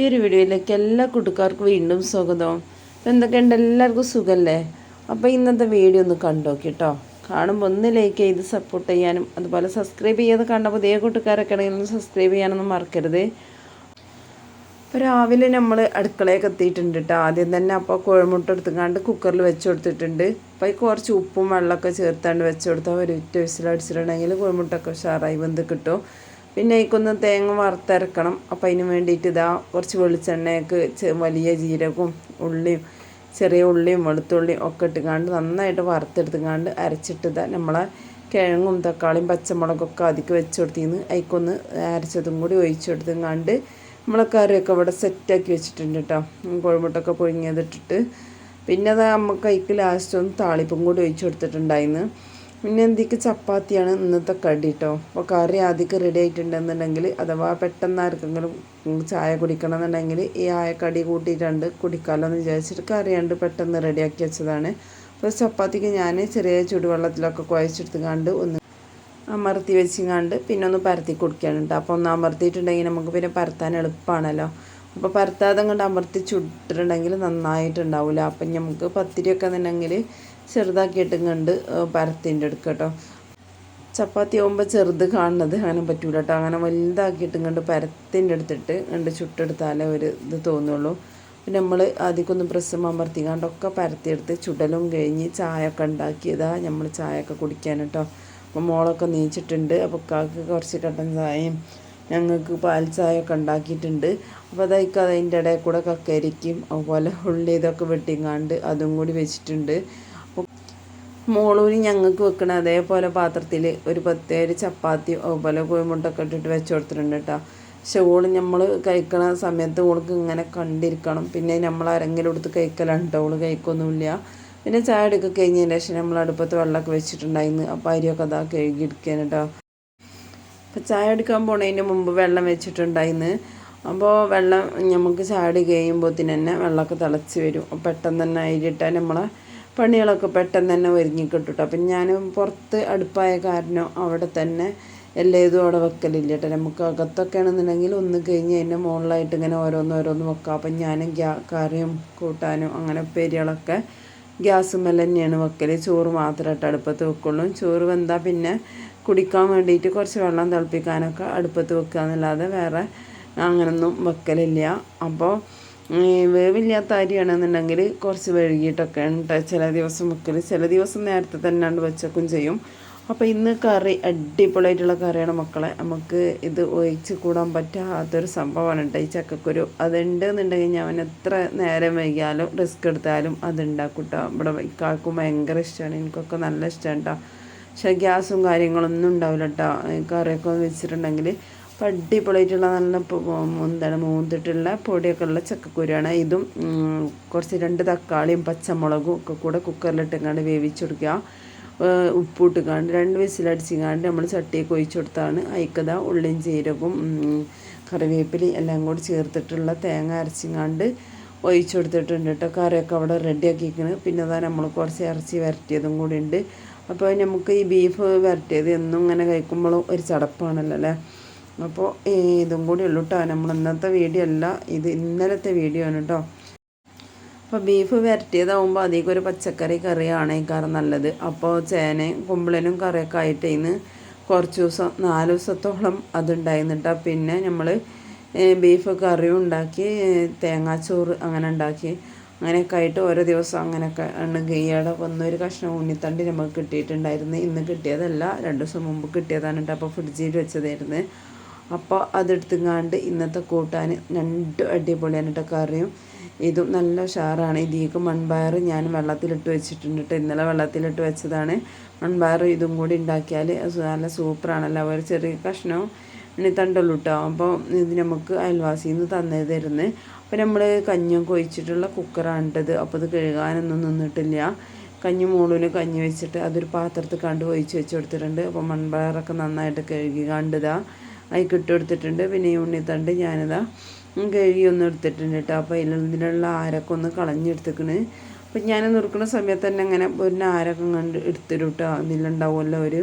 പുതിയൊരു വീഡിയോയിലേക്ക് എല്ലാ കൂട്ടുകാർക്കും വീണ്ടും സ്വാഗതം. അപ്പോൾ എന്തൊക്കെയുണ്ട്? എല്ലാവർക്കും സുഖമല്ലേ അപ്പോൾ ഇന്നത്തെ വീഡിയോ ഒന്ന് കണ്ടോക്കി കേട്ടോ കാണുമ്പോൾ ഒന്ന് ലൈക്ക് ചെയ്ത് സപ്പോർട്ട് ചെയ്യാനും അതുപോലെ സബ്സ്ക്രൈബ് ചെയ്യാതെ കണ്ട പുതിയ കൂട്ടുകാരൊക്കെ ആണെങ്കിൽ ഒന്ന് സബ്സ്ക്രൈബ് ചെയ്യാനൊന്നും മറക്കരുത്. അപ്പോൾ രാവിലെ നമ്മൾ അടുക്കളയൊക്കെ എത്തിയിട്ടുണ്ട് കേട്ടോ ആദ്യം തന്നെ അപ്പോൾ കുഴമുട്ട എടുത്തുകൊണ്ട് കുക്കറിൽ വെച്ച് കൊടുത്തിട്ടുണ്ട്. അപ്പോൾ കുറച്ച് ഉപ്പും വെള്ളമൊക്കെ ചേർത്താണ്ട് വെച്ച് കൊടുത്താൽ ഒരു ഒറ്റ വിസിലടിച്ചിട്ടുണ്ടെങ്കിൽ കുഴമുട്ടൊക്കെ ഉഷാറായി വെന്ത് കിട്ടും. പിന്നെ അതിക്കൊന്ന് തേങ്ങ വറുത്തരക്കണം. അപ്പം അതിന് വേണ്ടിയിട്ട് ഇതാ കുറച്ച് വെളിച്ചെണ്ണയൊക്കെ വലിയ ജീരകവും ഉള്ളിയും ചെറിയ ഉള്ളിയും വെളുത്തുള്ളിയും ഒക്കെ ഇട്ടുകാണ്ട് നന്നായിട്ട് വറുത്തെടുത്തുകാണ്ട് അരച്ചിട്ട് നമ്മളെ കിഴങ്ങും തക്കാളിയും പച്ചമുളകൊക്കെ അതിക്ക് വെച്ച് കൊടുത്തിന്ന്. അതിക്കൊന്ന് അരച്ചതും കൂടി ഒഴിച്ചു കൊടുത്തുകാണ്ട് നമ്മളെ കറിയൊക്കെ ഇവിടെ സെറ്റാക്കി വെച്ചിട്ടുണ്ട് കേട്ടോ കോഴിമുട്ടൊക്കെ പുഴുങ്ങിയതിട്ടിട്ട്. പിന്നെ അത് നമുക്ക് അതിക്ക് ലാസ്റ്റ് ഒന്ന് താളിപ്പും കൂടി ഒഴിച്ചു കൊടുത്തിട്ടുണ്ടായിരുന്നു പിന്നെ എന്തൊക്കെ ചപ്പാത്തിയാണ് ഇന്നത്തെ കടി കേട്ടോ അപ്പോൾ കറി ആദ്യം റെഡി ആയിട്ടുണ്ടെന്നുണ്ടെങ്കിൽ അഥവാ പെട്ടെന്ന് ആർക്കെങ്കിലും ചായ കുടിക്കണം എന്നുണ്ടെങ്കിൽ ഈ ആയ കടി കൂട്ടിയിട്ടുണ്ട് കുടിക്കാമല്ലോ എന്ന് വിചാരിച്ചിട്ട് കറിയാണ്ട് പെട്ടെന്ന് റെഡിയാക്കി വെച്ചതാണ്. അപ്പോൾ ചപ്പാത്തിക്ക് ഞാൻ ചെറിയ ചൂടുവെള്ളത്തിലൊക്കെ കുഴച്ചെടുത്ത് കണ്ട് ഒന്ന് അമർത്തി വെച്ചിങ്ങാണ്ട് പിന്നെ ഒന്ന് പരത്തി കൊടുക്കാനുണ്ട് അപ്പോൾ ഒന്ന് അമർത്തിയിട്ടുണ്ടെങ്കിൽ നമുക്ക് പിന്നെ പരത്താൻ എളുപ്പമാണല്ലോ അപ്പോൾ പരത്താതെ കൊണ്ട് അമർത്തി ചുട്ടിട്ടുണ്ടെങ്കിൽ നന്നായിട്ടുണ്ടാവില്ല അപ്പം നമുക്ക് പത്തിരിയൊക്കെ എന്നുണ്ടെങ്കിൽ ചെറുതാക്കിയിട്ട് കണ്ട് പരത്തിന്റെ എടുക്കുക കേട്ടോ. ചപ്പാത്തി ആകുമ്പോൾ ചെറുത് കാണുന്നത് അങ്ങനെ പറ്റൂല കേട്ടോ. അങ്ങനെ വലുതാക്കിയിട്ടും കണ്ട് പരത്തിന്റെ എടുത്തിട്ട് കണ്ട് ചുട്ടെടുത്താലേ ഒരു ഇത് തോന്നുള്ളൂ. പിന്നെ നമ്മൾ ആദ്യമൊന്ന് പ്രസ് അമർത്തി കണ്ടൊക്കെ പരത്തിയെടുത്ത് ചുടലും കഴിഞ്ഞ് ചായ ഒക്കെ ഉണ്ടാക്കിയതാ നമ്മൾ ചായ ഒക്കെ കുടിക്കാൻ കേട്ടോ. അപ്പോൾ മോളൊക്കെ നീച്ചിട്ടുണ്ട് അപ്പോൾ കാക്ക് കുറച്ച് കട്ടൻ ചായയും ഞങ്ങൾക്ക് പാൽ ചായ ഒക്കെ ഉണ്ടാക്കിയിട്ടുണ്ട്. അപ്പോൾ അതായിക്ക് അതിന്റെ ഇടയിൽ കൂടെ കക്കരിക്കും അതുപോലെ ഉള്ളി ഇതൊക്കെ വെട്ടിങ്ങാണ്ട് അതും കൂടി വെച്ചിട്ടുണ്ട്. മോളൂരി ഞങ്ങൾക്ക് വെക്കണ അതേപോലെ പാത്രത്തിൽ ഒരു പ്രത്യേക ചപ്പാത്തി അതുപോലെ കോഴിമുട്ടൊക്കെ ഇട്ടിട്ട് വെച്ച് കൊടുത്തിട്ടുണ്ട് കേട്ടോ പക്ഷെ ഓൾ നമ്മൾ കഴിക്കണ സമയത്ത് ഓൾക്ക് ഇങ്ങനെ കണ്ടിരിക്കണം. പിന്നെ നമ്മൾ ആരെങ്കിലും എടുത്ത് കഴിക്കലാണ് കേട്ടോ ഓൾ കഴിക്കൊന്നുമില്ല. പിന്നെ ചായ എടുക്കുക കഴിഞ്ഞതിന് ശേഷം നമ്മൾ അടുപ്പത്ത് വെള്ളമൊക്കെ വെച്ചിട്ടുണ്ടായിരുന്നു. അപ്പോൾ അരിയൊക്കെ അതാ കഴുകിയെടുക്കാൻ കേട്ടോ അപ്പോൾ ചായ എടുക്കാൻ പോണതിന് മുമ്പ് വെള്ളം വെച്ചിട്ടുണ്ടായിരുന്നു. അപ്പോൾ വെള്ളം നമുക്ക് ചാടി കഴിയുമ്പോൾ തന്നെ വെള്ളമൊക്കെ തിളച്ച് വരും. പെട്ടെന്ന് തന്നെ അരിയിട്ടാൽ നമ്മളെ പണികളൊക്കെ പെട്ടെന്ന് തന്നെ ഒരുങ്ങി കിട്ടും അപ്പം ഞാൻ പുറത്ത് അടുപ്പായ കാരണം അവിടെ തന്നെ എല്ലാ ഇതും അവിടെ വെക്കലില്ല കേട്ടോ നമുക്ക് അകത്തൊക്കെ ആണെന്നുണ്ടെങ്കിൽ ഒന്ന് കഴിഞ്ഞ് അതിന്റെ മുകളിലായിട്ട് ഇങ്ങനെ ഓരോന്ന് ഓരോന്ന് വെക്കാം. അപ്പം ഞാൻ ഗ്യാ കറിയും കൂട്ടാനും അങ്ങനെ പേരുകളൊക്കെ ഗ്യാസ് മേലെ തന്നെയാണ് വെക്കൽ ചോറ് മാത്രമായിട്ട് അടുപ്പത്ത് വെക്കുള്ളൂ. ചോറ് വെന്താൽ പിന്നെ കുടിക്കാൻ വേണ്ടിയിട്ട് കുറച്ച് വെള്ളം തിളപ്പിക്കാനൊക്കെ അടുപ്പത്ത് വെക്കുക എന്നല്ലാതെ വേറെ അങ്ങനൊന്നും വെക്കലില്ല. അപ്പോൾ വേവില്ലാത്ത അരിയാണെന്നുണ്ടെങ്കിൽ കുറച്ച് വഴുകിയിട്ടൊക്കെ ഉണ്ട് ചില ദിവസം വെക്കൽ ചില ദിവസം നേരത്തെ തന്നെ ഉണ്ട് വെച്ചൊക്കെ ചെയ്യും. അപ്പോൾ ഇന്ന് കറി അടിപൊളിയായിട്ടുള്ള കറിയാണ് മക്കളെ. നമുക്ക് ഇത് ഒഴിച്ച് കൂടാൻ പറ്റാത്തൊരു സംഭവമാണ് കേട്ടോ ഈ ചക്കക്കുരു. അതുണ്ട് എന്നുണ്ടെങ്കിൽ ഞാൻ എത്ര നേരം വൈകിയാലും റിസ്ക് എടുത്താലും അത് ഉണ്ടാക്കും കേട്ടോ ഇവിടെ ഇക്കാൾക്കും ഭയങ്കര ഇഷ്ടമാണ് എനിക്കൊക്കെ നല്ല ഇഷ്ടമാണ് കേട്ടോ പക്ഷേ ഗ്യാസും കാര്യങ്ങളൊന്നും ഉണ്ടാവില്ല കേട്ടോ കറിയൊക്കെ വെച്ചിട്ടുണ്ടെങ്കിൽ അടിപൊളിയായിട്ടുള്ള നല്ല എന്താണ് മൂന്നിട്ടുള്ള പൊടിയൊക്കെ ഉള്ള ചക്കക്കുരുവാണ്. ഇതും കുറച്ച് രണ്ട് തക്കാളിയും പച്ചമുളകും ഒക്കെ കൂടെ കുക്കറിലിട്ടെങ്ങാണ്ട് വേവിച്ചെടുക്കുക. ഉപ്പിട്ടുകാണ്ട് രണ്ട് വിസിലടിച്ചിങ്ങാണ്ട് നമ്മൾ ചട്ടിയൊക്കെ ഒഴിച്ചു അയക്കത ഉള്ളിയും ജീരകവും കറിവേപ്പിലി എല്ലാം കൂടി ചേർത്തിട്ടുള്ള തേങ്ങ അരച്ചിങ്ങാണ്ട് ഒഴിച്ചു കൊടുത്തിട്ടുണ്ട് കേട്ടോ കറിയൊക്കെ അവിടെ റെഡിയാക്കിയിരിക്കുന്നത് പിന്നെ അതാ നമ്മൾ കുറച്ച് ഇറച്ചി വരട്ടിയതും കൂടി ഉണ്ട് അപ്പോൾ നമുക്ക് ഈ ബീഫ് വരട്ടിയത് എന്നും ഇങ്ങനെ കഴിക്കുമ്പോഴും ഒരു ചടപ്പാണല്ലോ അല്ലേ? അപ്പോൾ ഇതും കൂടി ഉള്ളൂ കേട്ടോ നമ്മൾ ഇന്നത്തെ വീഡിയോ അല്ല ഇത് ഇന്നലത്തെ വീഡിയോ ആണ് കേട്ടോ അപ്പോൾ ബീഫ് വരട്ടിയതാവുമ്പോൾ അധികം ഒരു പച്ചക്കറി കറിയാണ് കാരണം നല്ലത്. അപ്പോൾ ചേനയും കുമ്പളനും കറിയൊക്കെ ആയിട്ട് ഇന്ന് കുറച്ച് ദിവസം നാല് ദിവസത്തോളം അതുണ്ടായിരുന്നു കേട്ടോ പിന്നെ നമ്മൾ ബീഫ് കറിയും ഉണ്ടാക്കി തേങ്ങാച്ചോറ് അങ്ങനെ ഉണ്ടാക്കി. അങ്ങനെയൊക്കെ ആയിട്ട് ഓരോ ദിവസം അങ്ങനെയൊക്കെ ആണ്. ഗെയ്യയുടെ ഒന്നൊരു കഷ്ണം ഉണ്ണിത്തണ്ടി നമുക്ക് കിട്ടിയിട്ടുണ്ടായിരുന്നു. ഇന്ന് കിട്ടിയതല്ല രണ്ട് ദിവസം മുമ്പ് കിട്ടിയതാണ് കേട്ടോ അപ്പോൾ ഫ്രിഡ്ജിൽ വെച്ചതായിരുന്നു. അപ്പോൾ അതെടുത്തുങ്ങാണ്ട് ഇന്നത്തെ കൂട്ടാൻ രണ്ട് അടിപൊളിയാണ് കേട്ടോ കറിയും. ഇതും നല്ല ഷാറാണ് ഇതിലേക്ക് മൺപയർ ഞാൻ വെള്ളത്തിലിട്ട് വെച്ചിട്ടുണ്ട് കേട്ടോ ഇന്നലെ വെള്ളത്തിലിട്ട് വെച്ചതാണ്. മൺപയർ ഇതും കൂടി ഉണ്ടാക്കിയാൽ നല്ല സൂപ്പറാണല്ലോ. ഒരു ചെറിയ കഷ്ണവും എണ്ണിത്തണ്ടുള്ളൂ കേട്ടോ അപ്പോൾ ഇത് നമുക്ക് അയൽവാസിയിൽ നിന്ന് തന്നേ തരുന്നത് അപ്പോൾ നമ്മൾ കഞ്ഞും കൊഴിച്ചിട്ടുള്ള കുക്കറാണിട്ടത്. അപ്പോൾ ഇത് കഴുകാനൊന്നും നിന്നിട്ടില്ല. കഞ്ഞി മൂളിന് കഞ്ഞി വെച്ചിട്ട് അതൊരു പാത്രത്തിൽ കണ്ട് ഒഴിച്ച് വെച്ച് കൊടുത്തിട്ടുണ്ട്. അപ്പോൾ മൺപയറൊക്കെ നന്നായിട്ട് കഴുകി കണ്ടതാ അതിൽ ഇട്ടെടുത്തിട്ടുണ്ട് പിന്നെ ഈ ഉണ്ണിത്തണ്ട് ഞാനിതാ കഴുകി ഒന്ന് എടുത്തിട്ടുണ്ട് കേട്ടോ. അപ്പോൾ ഇതിലുള്ള ആരൊക്കെ ഒന്ന് കളഞ്ഞെടുത്തിക്കണ്. അപ്പം ഞാൻ നുറുക്കുന്ന സമയത്ത് തന്നെ അങ്ങനെ പിന്നെ ആരൊക്കെ കണ്ട് എടുത്തിരും കേട്ടോ. അതിലുണ്ടാവുമല്ലോ ഒരു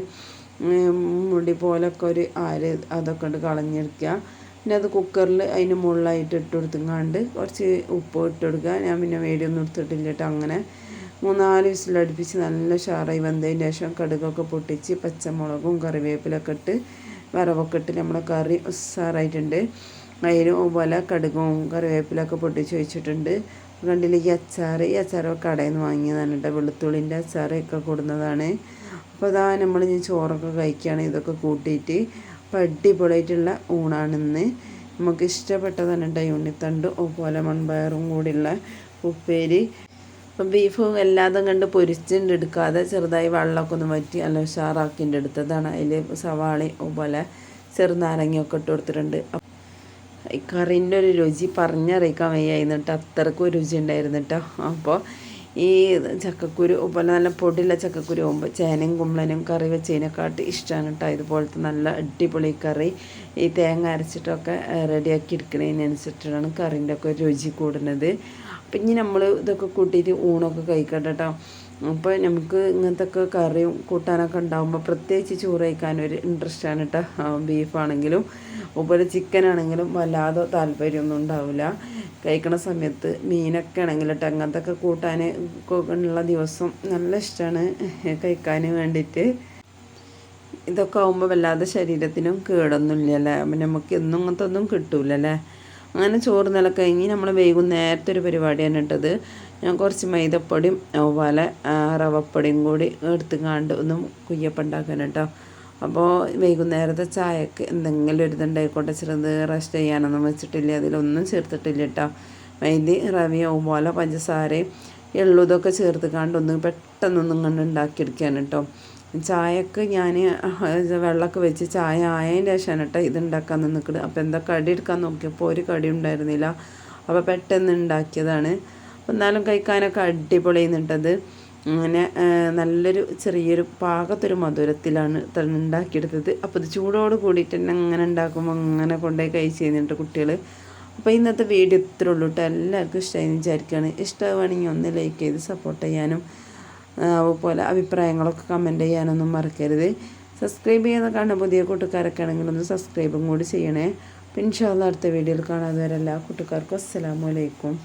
മുടി പോലൊക്കെ ഒരു ആര് അതൊക്കെ ഉണ്ട് കളഞ്ഞെടുക്കുക. പിന്നെ അത് കുക്കറിൽ അതിന് മുകളിലായിട്ട് ഇട്ട് കൊടുത്തുങ്ങാണ്ട് കുറച്ച് ഉപ്പ് ഇട്ട് കൊടുക്കുക. ഞാൻ പിന്നെ വേടിയൊന്നും എടുത്തിട്ടില്ല കേട്ടോ. അങ്ങനെ മൂന്നാൽ വിസിലടുപ്പിച്ച് നല്ല ഷാറായി വന്നതിന് ശേഷം കടുകൊക്കെ പൊട്ടിച്ച് പച്ചമുളകും കറിവേപ്പിലൊക്കെ ഇട്ട് വറവൊക്കെ ഇട്ട് നമ്മുടെ കറി ഉസാറായിട്ടുണ്ട്. അതിന് പോലെ കടുകും കറിവേപ്പിലൊക്കെ പൊട്ടിച്ച് വെച്ചിട്ടുണ്ട്. കണ്ടില്ലെങ്കിൽ അച്ചാർ ഈ അച്ചാറൊക്കെ കടയിൽ നിന്ന് വാങ്ങിയതാണ് കേട്ടോ. വെളുത്തുള്ളിന്റെ അച്ചാറൊക്കെ കൊടുന്നതാണ്. അപ്പോൾ അതാ നമ്മൾ ഇനി ചോറൊക്കെ കഴിക്കുകയാണ്. ഇതൊക്കെ കൂട്ടിയിട്ട് അപ്പോൾ അടിപൊളിയായിട്ടുള്ള ഊണാണിന്ന്. നമുക്ക് ഇഷ്ടപ്പെട്ടതാണ് കേട്ടോ. ഈ ഉണ്ണിത്തണ്ട് അതുപോലെ മൺപയറും കൂടിയുള്ള ഉപ്പേരി. അപ്പം ബീഫ് എല്ലാതും കണ്ട് പൊരിച്ചിട്ട് എടുക്കാതെ ചെറുതായി വെള്ളമൊക്കെ ഒന്ന് വറ്റി നല്ല ഉഷാറാക്കിന്റെ എടുത്തതാണ്. അതിൽ സവാളി അതുപോലെ ചെറുനാരങ്ങയൊക്കെ ഇട്ട് കൊടുത്തിട്ടുണ്ട്. കറിന്റെ ഒരു രുചി പറഞ്ഞറിയിക്കാൻ വയ്യായിരുന്നിട്ട് അത്രക്കും രുചി ഉണ്ടായിരുന്നു കേട്ടോ. അപ്പോൾ ഈ ചക്കക്കുരു പോലെ നല്ല പൊടിയുള്ള ചക്കക്കുരു ആകുമ്പോൾ ചേനയും കുമ്പളനും കറി വെച്ചതിനെക്കാട്ടി ഇഷ്ടമാണ് കേട്ടോ. ഇതുപോലത്തെ നല്ല അടിപൊളി കറി. ഈ തേങ്ങ അരച്ചിട്ടൊക്കെ റെഡിയാക്കി എടുക്കുന്നതിനനുസരിച്ചിട്ടാണ് കറീന്റെ ഒക്കെ രുചി കൂടുന്നത്. അപ്പം ഇനി നമ്മൾ ഇതൊക്കെ കൂട്ടിയിട്ട് ഊണൊക്കെ കഴിക്കട്ടെ കേട്ടോ. അപ്പോൾ നമുക്ക് ഇങ്ങനത്തെ ഒക്കെ കറിയും കൂട്ടാനൊക്കെ ഉണ്ടാകുമ്പോൾ പ്രത്യേകിച്ച് ചോറ് കഴിക്കാൻ ഒരു ഇൻട്രസ്റ്റാണ് കേട്ടോ ബീഫാണെങ്കിലും അതുപോലെ ചിക്കൻ ആണെങ്കിലും വല്ലാതെ താല്പര്യമൊന്നും ഉണ്ടാവില്ല കഴിക്കണ സമയത്ത് മീനൊക്കെ ആണെങ്കിൽ കേട്ടോ അങ്ങനത്തെ ഒക്കെ കൂട്ടാൻ ഉള്ള ദിവസം നല്ല ഇഷ്ടമാണ് കഴിക്കാൻ വേണ്ടിയിട്ട് ഇതൊക്കെ ആകുമ്പോൾ വല്ലാതെ ശരീരത്തിനും കേടൊന്നുമില്ല അല്ലേ നമുക്ക് എന്നും ഇങ്ങനത്തെ ഒന്നും കിട്ടൂലല്ലേ അങ്ങനെ ചോറ് നില കഴിഞ്ഞ് നമ്മൾ വൈകുന്നേരത്തെ ഒരു പരിപാടിയാണ് ഇട്ടത്. ഞാൻ കുറച്ച് മൈദപ്പൊടിയും അതുപോലെ റവപ്പൊടിയും കൂടി എടുത്തുകാണ്ട് ഒന്ന് കുയ്യപ്പം ഉണ്ടാക്കാൻ കേട്ടോ. അപ്പോൾ വൈകുന്നേരത്തെ ചായക്ക് എന്തെങ്കിലും ഒരു ഇതുണ്ടായിക്കോട്ടെ ചെറുത് റെസ്റ്റ് ചെയ്യാനൊന്നും വെച്ചിട്ടില്ല. അതിലൊന്നും ചേർത്തിട്ടില്ല കേട്ടോ. മൈദി റവിയും അതുപോലെ പഞ്ചസാരയും എള്ളു ഇതൊക്കെ ചേർത്ത് കണ്ടൊന്ന് പെട്ടെന്നൊന്നും കണ്ട് ഉണ്ടാക്കിയെടുക്കാൻ കേട്ടോ. ചായക്ക് ഞാൻ വെള്ളമൊക്കെ വെച്ച് ചായ ആയതിന്റെ ശേഷം കേട്ടോ ഇത് ഉണ്ടാക്കാൻ നിൽക്കുന്നത് അപ്പോൾ എന്താ കടി എടുക്കാൻ നോക്കിയപ്പോൾ ഒരു കടി ഉണ്ടായിരുന്നില്ല. അപ്പോൾ പെട്ടെന്ന് ഉണ്ടാക്കിയതാണ്. അപ്പോൾ എന്നാലും കഴിക്കാനൊക്കെ അടിപൊളി നിന്നിട്ടത് അങ്ങനെ നല്ലൊരു ചെറിയൊരു പാകത്തൊരു മധുരത്തിലാണ് ഉണ്ടാക്കിയെടുത്തത്. അപ്പോൾ ഇത് ചൂടോട് കൂടിയിട്ട് തന്നെ അങ്ങനെ ഉണ്ടാക്കുമ്പോൾ അങ്ങനെ കൊണ്ടുപോയി കഴിച്ച് കഴിഞ്ഞിട്ട് കുട്ടികൾ അപ്പോൾ ഇന്നത്തെ വീഡിയോ ഇത്രയുള്ളൂ കേട്ടോ. എല്ലാവർക്കും ഇഷ്ടമായി വിചാരിക്കുകയാണ്. ഇഷ്ടമാണെങ്കിൽ ഒന്ന് ലൈക്ക് ചെയ്ത് സപ്പോർട്ട് ചെയ്യാനും അതുപോലെ അഭിപ്രായങ്ങളൊക്കെ കമന്റ് ചെയ്യാനൊന്നും മറക്കരുത്. സബ്സ്ക്രൈബ് ചെയ്യുന്ന കാണുന്ന പുതിയ കൂട്ടുകാരൊക്കെ ആണെങ്കിൽ ഒന്ന് സബ്സ്ക്രൈബും കൂടി ചെയ്യണേ. പിന്നെ അടുത്ത വീഡിയോയിൽ കാണാതെ വരെ എല്ലാ കൂട്ടുകാർക്കും അസ്സലാമലൈക്കും